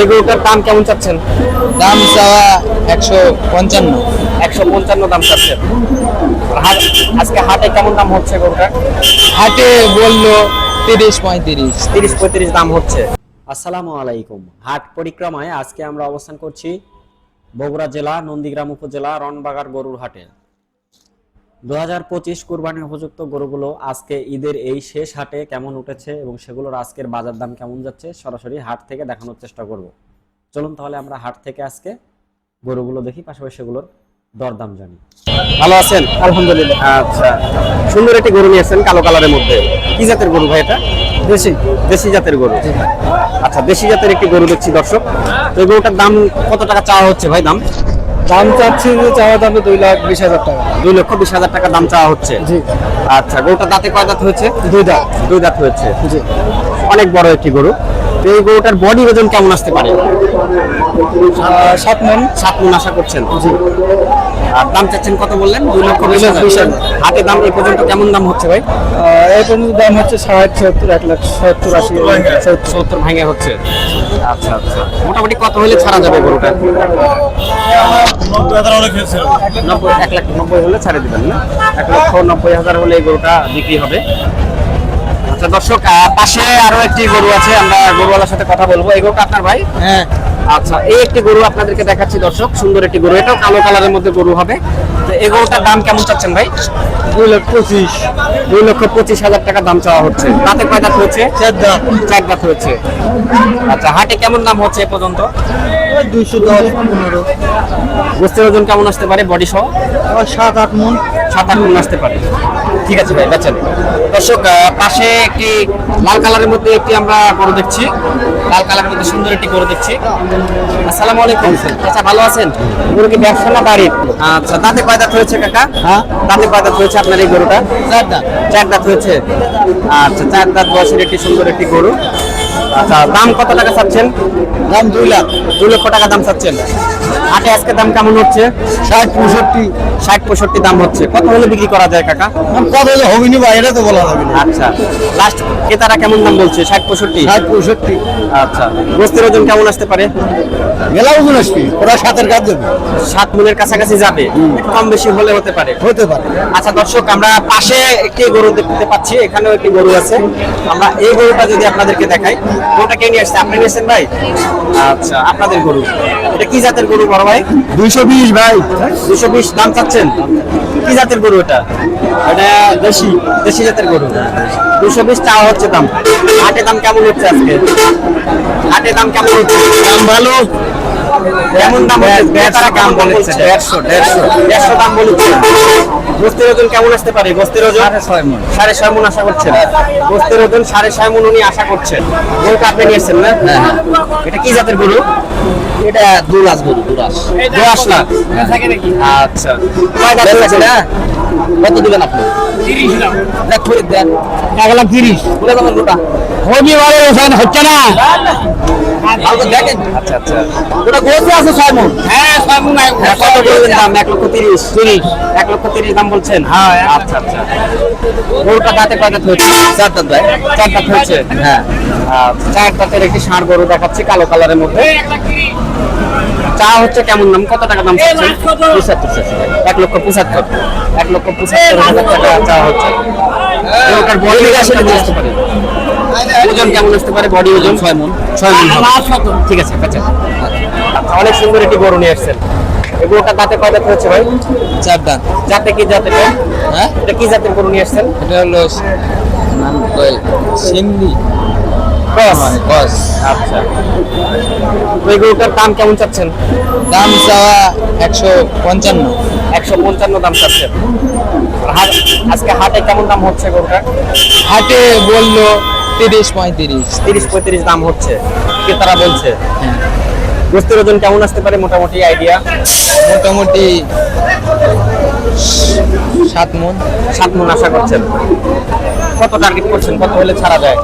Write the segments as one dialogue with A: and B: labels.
A: এই গরুটার দাম কেমন চাচ্ছেন?
B: দাম চাওয়া একশো পঞ্চান্ন।
A: একশো পঞ্চান্ন দাম চাচ্ছেন হাট আজকে হাটে কেমন দাম হচ্ছে গরুটার?
B: হাটে বলল তিরিশ পঁয়ত্রিশ।
A: তিরিশ পঁয়ত্রিশ দাম হচ্ছে। আসসালামু আলাইকুম। হাট পরিক্রমায় আজকে আমরা অবস্থান করছি বগুড়া জেলা নন্দীগ্রাম উপজেলা রনবাগার গরুর হাটে। দু হাজার পঁচিশ কুরবানি উপযুক্ত গরুগুলো আজকে ঈদের এই শেষ হাটে কেমন উঠেছে এবং সেগুলোর আজকের বাজার দাম কেমন যাচ্ছে সরাসরি হাট থেকে দেখানোর চেষ্টা করব। চলুন তাহলে আমরা হাট থেকে আজকে গরুগুলো দেখি পাশাপাশি সেগুলোর দরদাম জানি। ভালো আছেন? আলহামদুলিল্লাহ। আচ্ছা সুন্দর একটি গরু নিয়েছেন কালো কালারের মধ্যে। কি জাতের গরু ভাই এটা? দেশি। দেশি জাতের গরু। আচ্ছা দেশি জাতের একটি গরু দেখছি দর্শক। তো এই গরুটার দাম কত টাকা চাওয়া হচ্ছে ভাই দাম?
B: দাম চাচ্ছি যে চাওয়া দাম দুই লাখ বিশ হাজার টাকা।
A: দুই লক্ষ বিশ হাজার টাকা দাম চাওয়া হচ্ছে?
B: জি।
A: আচ্ছা গরুটা দাঁতে কয় দাঁত হয়েছে?
B: দুই দাঁত।
A: দুই দাঁত হয়েছে।
B: জি।
A: অনেক বড় একটি গরু। এই গরুটার বডি ওজন কেমন আসতে পারে?
B: সাত মন।
A: সাত মন আশা করছেন। আর দাম চাচ্ছেন কত বললেন? দুই লক্ষ বিশ হাজার। হাটে দাম এই পর্যন্ত কেমন দাম হচ্ছে ভাই?
B: আহ, এই পর্যন্ত দাম হচ্ছে ষাট সত্তর এক লাখ সত্তর আশি
A: সত্তর সত্তর। ভাঙে হচ্ছে। আচ্ছা আচ্ছা। মোটামুটি কত হলে ছাড়া যাবে গরুটা? নব্বই এক লাখ নব্বই হলে ছাড়ে দিবেন না? এক লক্ষ নব্বই হাজার হলে এই গরুটা বিক্রি হবে। আচ্ছা দর্শক পাশে আরও একটি গরু আছে আমরা গরুওয়ালার সাথে কথা বলব। এই গরুটা আপনার ভাই?
B: হ্যাঁ।
A: আচ্ছা এই একটি গরু আপনাদেরকে দেখাচ্ছি দর্শক সুন্দর একটি গরু। এটাও কালো কালারের মধ্যে গরু হবে। তো এই গরুটার দাম কেমন চাচ্ছেন ভাই?
B: দুই লক্ষ পঁচিশ।
A: দুই লক্ষ পঁচিশ হাজার টাকা দাম চাওয়া হচ্ছে। তাতে কয় দাঁত হয়েছে?
B: চার দাম
A: চার দাঁত হয়েছে। আচ্ছা হাটে কেমন দাম হচ্ছে এ পর্যন্ত?
B: দুইশো দশ পনেরো।
A: গোস্তের ওজন কেমন আসতে পারে বডি সহ?
B: সাত আট মন।
A: সাত আট মন আসতে পারে। ঠিক আছে ভাই বেচেন। দর্শক পাশে একটি লাল কালারের মধ্যে একটি আমরা গরু দেখছি। লাল কালারের মধ্যে সুন্দর একটি গরু দেখছি। আসসালামু আলাইকুম। আচ্ছা ভালো আছেন? গরু কি ব্যবসা না বাড়ির? আচ্ছা দাঁতে কয় দাঁত হয়েছে কাকা?
B: হ্যাঁ?
A: দাঁতে পায়দাত দাঁত হয়েছে আপনার এই গরুটা?
B: চার দাঁত।
A: চার দাঁত হয়েছে। আচ্ছা চার দাঁত বয়সের একটি সুন্দর একটি গরু। আচ্ছা দাম কত টাকা চাচ্ছেন?
B: দাম দুই লাখ।
A: দুই লক্ষ টাকা দাম চাচ্ছেন। হাটে আজকে দাম কেমন হচ্ছে?
B: ষাট পঁয়ষট্টি।
A: ষাট পঁয়ষট্টি দাম হচ্ছে। কত হলে বিক্রি করা যায় কাকা?
B: কত যে হবিনি বা এটা তো বলা যাবে
A: আচ্ছা লাস্ট ক্রেতারা কেমন দাম বলছে? ষাট পঁয়ষট্টি?
B: ষাট পঁয়ষট্টি।
A: আচ্ছা গোস্তের ওজন কেমন আসতে পারে?
B: মেলা ওজন আসবি। ওরা সাতের কাজ দেবে।
A: সাত মনের কাছাকাছি যাবে। কম বেশি হলে হতে পারে।
B: হতে পারে।
A: আচ্ছা দর্শক আমরা পাশে একটি গরু দেখতে পাচ্ছি। এখানেও একটি গরু আছে। আমরা এই গরুটা যদি আপনাদেরকে দেখাই গরুটা কে নিয়ে আসছে? আপনি নিয়েছেন ভাই? আচ্ছা আপনাদের গরু। এটা কি জাতের গরু বড় ভাই?
B: দুইশো বিশ ভাই।
A: দুইশো বিশ দাম চাচ্ছেন? কি জাতের গরু এটা? এটা দেশি দেশি জাতের গরু। দুশো বিশ টাকা হচ্ছে দাম। হাটে দাম কেমন হচ্ছে আজকে? হাটে দাম কেমন হচ্ছে? দাম ভালো। কেমন দাম ক্রেতারা কেমন বলেছে? দেড়শো দেড়শো। দেড়শো দাম বলেছে। গোস্তের ওজন কেমন আসতে পারে? গোস্তের ওজন?
B: সাড়ে ছয় মণ।
A: সাড়ে ছয় মন আশা করছেন? গোস্তের ওজন সাড়ে ছয় মন উনি আশা করছেন। গরুটা আপনি নিয়েছেন না? এটা কি জাতের গরু?
B: এটা দুরাস গরু দুরাস
A: দশ লাখ আচ্ছা। কয় দাঁত হয়েছে না
B: কত দিবেন আপনি?
A: এক লাখ তিরিশ।
B: হচ্ছে না।
A: ভালো দেখেন। আচ্ছা আচ্ছা।
B: ওটা গোছে আছে ছয় মন।
A: হ্যাঁ ছয় মন কত বলবেন দাম? এক লক্ষ তিরিশ। তিরিশ। এক লক্ষ তিরিশ দাম বলছেন? হ্যাঁ আচ্ছা আচ্ছা। গরুটা দাঁতে কয় দাঁত হয়েছে চার দাঁত ভাই। চার দাঁত হয়েছে? হ্যাঁ। আচ্ছা, চার দাঁতের একটি ষাঁড় গরু দেখাচ্ছি কালো কালারের মধ্যে। চা হচ্ছে কেমন দাম? কত টাকা দাম চাচ্ছেন? পঁচাত্তর এক লক্ষ পঁচাত্তর। এক লক্ষ পঁচাত্তর হাজার টাকা চা হচ্ছে। ওটার আসলে আসতে পারে। ওজন কেমন আসতে পারে? বডি ওজন? ছয় মন ছয় মন। ঠিক আছে আচ্ছা। আচ্ছা অনেক সুন্দর একটি গরু নিয়ে এসেছেন এই গরুটা দাঁতে কয় দাঁত হচ্ছে ভাই?
B: চার দাম
A: জাতে কি জাতে
B: হ্যাঁ?
A: এটা কি জাতের গরু নিয়ে এসেছেন
B: এটা হলো নাম কই সিন্ধি
A: ক্রস
B: বস
A: আচ্ছা। তো এই গরুটার দাম কেমন চাচ্ছেন?
B: দাম চাওয়া একশো পঞ্চান্ন।
A: একশো পঞ্চান্ন দাম চাচ্ছেন। আজকে হাটে কেমন দাম হচ্ছে গরুটার?
B: হাটে বলল তিরিশ পঁয়ত্রিশ।
A: তিরিশ পঁয়ত্রিশ দাম হচ্ছে। ক্রেতারা বলছে। গোস্তের ওজন কেমন আসতে পারে মোটামুটি আইডিয়া?
B: মোটামুটি সাত মন।
A: সাত মন আশা করছেন। কত টার্গেট করছেন? কত হলে ছাড়া যায়?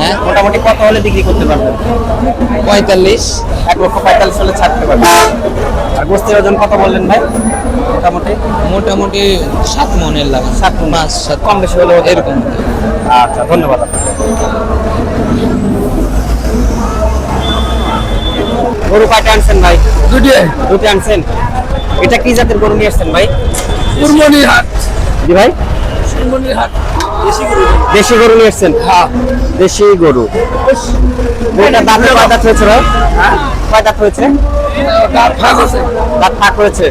B: হ্যাঁ।
A: মোটামুটি কত হলে বিক্রি করতে পারবেন?
B: পঁয়তাল্লিশ।
A: এক লক্ষ পঁয়তাল্লিশ হলে ছাড়তে পারবেন। আর গোস্তের ওজন কত বললেন ভাই? মোটামুটি?
B: মোটামুটি সাত মনের লাগে
A: সাত
B: সাত।
A: কম বেশি হলে
B: এরকম।
A: আচ্ছা ধন্যবাদ গরু কয়টা আনছেন ভাই?
B: দুটি
A: দুটি আনছেন। এটা কি জাতের গরু নিয়ে আসছেন ভাই?
B: কুরবানির হাট।
A: জি ভাই।
B: কুরবানির হাট।
A: দেশি গরু। নিয়ে এসছেন
B: হ্যাঁ।
A: দেশি গরু। গরুটা দাঁতে কয় দাঁত হয়েছে ভাই? কয় দাঁত হয়েছে?
B: তার ফাঁক আছে।
A: দাঁত ফাঁক হয়েছে।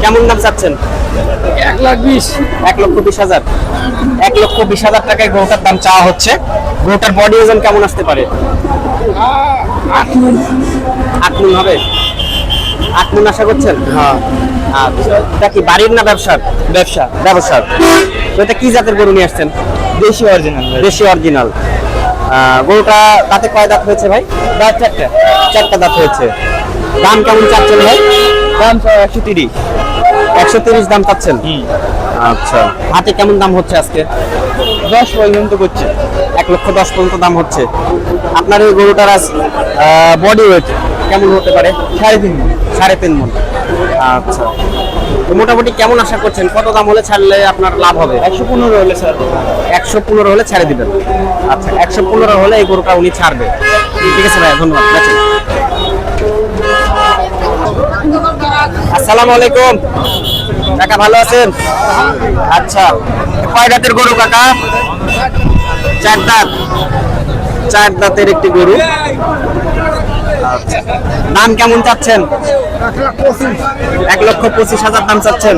A: কেমন দাম চাচ্ছেন?
B: এক লাখ বিশ।
A: এক লক্ষ বিশ হাজার। এক লক্ষ বিশ হাজার টাকায় গরুটার দাম চাওয়া হচ্ছে। গরুটার বডি ওজন কেমন আসতে পারে?
B: আট
A: মন। হবে? আট মন আশা করছেন?
B: হ্যাঁ।
A: আচ্ছা এটা কি বাড়ির না ব্যবসার? ব্যবসা। ব্যবসার। তো এটা কি জাতের গরু নিয়ে আসছেন?
B: দেশি অরিজিনাল
A: দেশি অরিজিনাল গরুটা দাঁতে কয় দাঁত হয়েছে ভাই? দাঁত চারটা। চারটা দাঁত হয়েছে। দাম কেমন চাচ্ছেন ভাই?
B: দাম একশো তিরিশ।
A: একশো তিরিশ দাম চাচ্ছেন? আচ্ছা। হাতে কেমন দাম হচ্ছে আজকে?
B: দশ পর্যন্ত করছে।
A: এক লক্ষ দশ পর্যন্ত দাম হচ্ছে। আপনার এই গরুটার আজ বডি ওয়েট কেমন হতে পারে?
B: সাড়ে তিন মণ।
A: সাড়ে তিন মন। আচ্ছা। মোটামুটি কেমন আশা করছেন? কত দাম হলে ছাড়লে আপনার লাভ হবে?
B: একশো পনেরো হলে স্যার
A: একশো পনেরো হলে ছেড়ে দিবেন। আচ্ছা একশো পনেরো হলে এই গরুটা উনি ছাড়বে। ঠিক আছে ভাই ধন্যবাদ। আসসালামু আলাইকুম। কাকা, ভালো আছেন? আচ্ছা কয় দাঁতের গরু কাকা? চার দাঁত। চার দাঁতের একটি গরু। আচ্ছা। দাম কেমন চাচ্ছেন? এক লক্ষ পঁচিশ হাজার দাম চাচ্ছেন।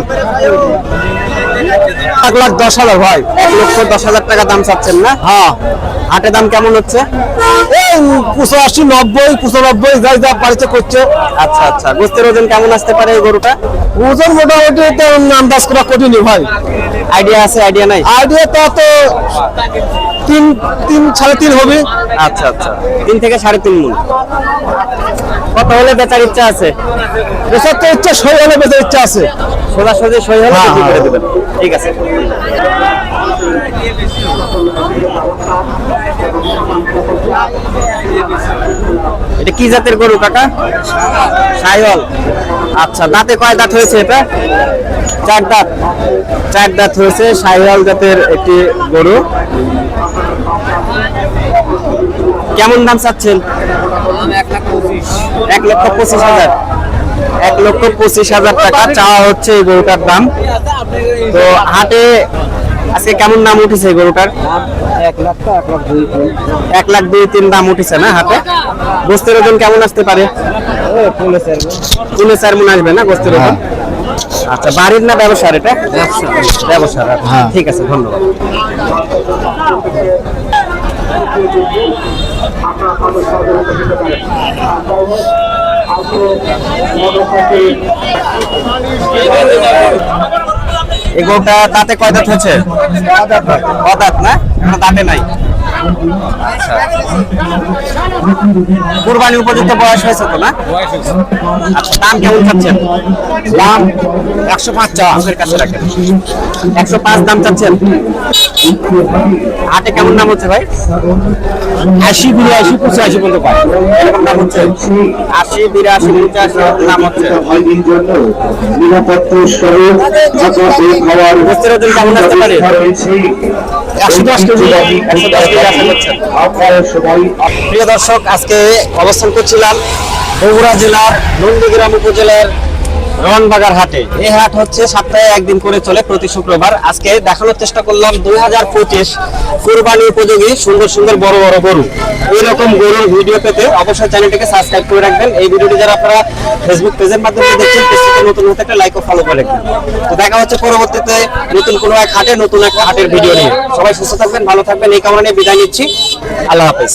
A: এক লাখ দশ হাজার ভাই। এক লক্ষ দশ হাজার টাকা দাম চাচ্ছেন না? হ্যাঁ। হাটে দাম কেমন হচ্ছে?
B: এই পঁচাশি নব্বই পঁচানব্বই যাই যা পারিছে করছে।
A: আচ্ছা আচ্ছা। গোস্তের ওজন কেমন আসতে পারে এই গরুটা?
B: ওজন মোটামুটি তো আন্দাজ করা কঠিন ভাই।
A: আইডিয়া আছে আইডিয়া নাই?
B: আইডিয়া তা তো তিন তিন সাড়ে তিন হবে।
A: আচ্ছা আচ্ছা। তিন থেকে সাড়ে তিন মন। কত হলে বেচার ইচ্ছা আছে?
B: এসব তো ইচ্ছা সই হলে বেঁচে ইচ্ছা আছে।
A: সোজাসুজি সই হলে
B: হ্যাঁ,
A: বিক্রি করে
B: হ্যাঁ।
A: দেবেন। ঠিক আছে। এটা কি জাতের গরু, কাকা? সাইহল। আচ্ছা দাঁতে কয় দাঁত হয়েছে এটা? চার দাঁত। চার দাঁত হয়েছে সাইহল জাতের একটি গরু। কেমন দাম চাচ্ছেন? এক লক্ষ পঁচিশ হাজার। এক লক্ষ পঁচিশ হাজার টাকা। চাওয়া হচ্ছে এই গরুটার দাম। তো হাটে আজকে কেমন দাম উঠেছে এই গরুটার?
B: এক লাখ দুই
A: তিন। দাম উঠেছে না হাতে গোস্তের ওজন কেমন আসতে পারে? পুনে চার মন আসবে না গোস্তের ওজন? আচ্ছা বাড়ির না ব্যবসার এটা? ব্যবসা।
B: হ্যাঁ।
A: ঠিক আছে ধন্যবাদ। এই গরুটা দাঁতে কয় দাঁত হচ্ছে অদাঁত না? এখনও দাঁতে নাই। আচ্ছা। কুরবানি উপযুক্ত বয়স হয়েছে তো না? আচ্ছা দাম কেমন চাচ্ছেন? দাম একশো পাঁচ চা আমাদের কাছে রাখেন একশো পাঁচ দাম চাচ্ছেন? হাটে কেমন দাম হচ্ছে ভাই? আশি বিরাশি পঁচাশি পর্যন্ত পায়। এরকম দাম হচ্ছে? আশি বিরাশি পঁচাশি দাম হচ্ছে? কেমন আসতে পারে। প্রিয় দর্শক আজকে অবস্থান করছিলাম বগুড়া জেলার নন্দীগ্রাম উপজেলার রনবাগার হাটে। এই হাট হচ্ছে সপ্তাহে একদিন করে চলে প্রতি শুক্রবার। আজকে দেখানোর চেষ্টা করলাম দুই হাজার পঁচিশ কুরবানি উপযোগী সুন্দর সুন্দর বড় বড় গরু। এইরকম গরুর ভিডিও পেতে অবশ্যই চ্যানেলটিকে সাবস্ক্রাইব করে রাখবেন। এই ভিডিওটি যারা আপনারা ফেসবুক পেজের মাধ্যমে দেখছেন পেজটিকে নতুন হতে একটা লাইক ও ফলো করে তো দেখা হচ্ছে পরবর্তীতে নতুন কোনো এক হাটে, নতুন একটা হাটের ভিডিও নিয়ে। সবাই সুস্থ থাকবেন, ভালো থাকবেন। এই কারণে বিদায় নিচ্ছি। আল্লাহ হাফেজ।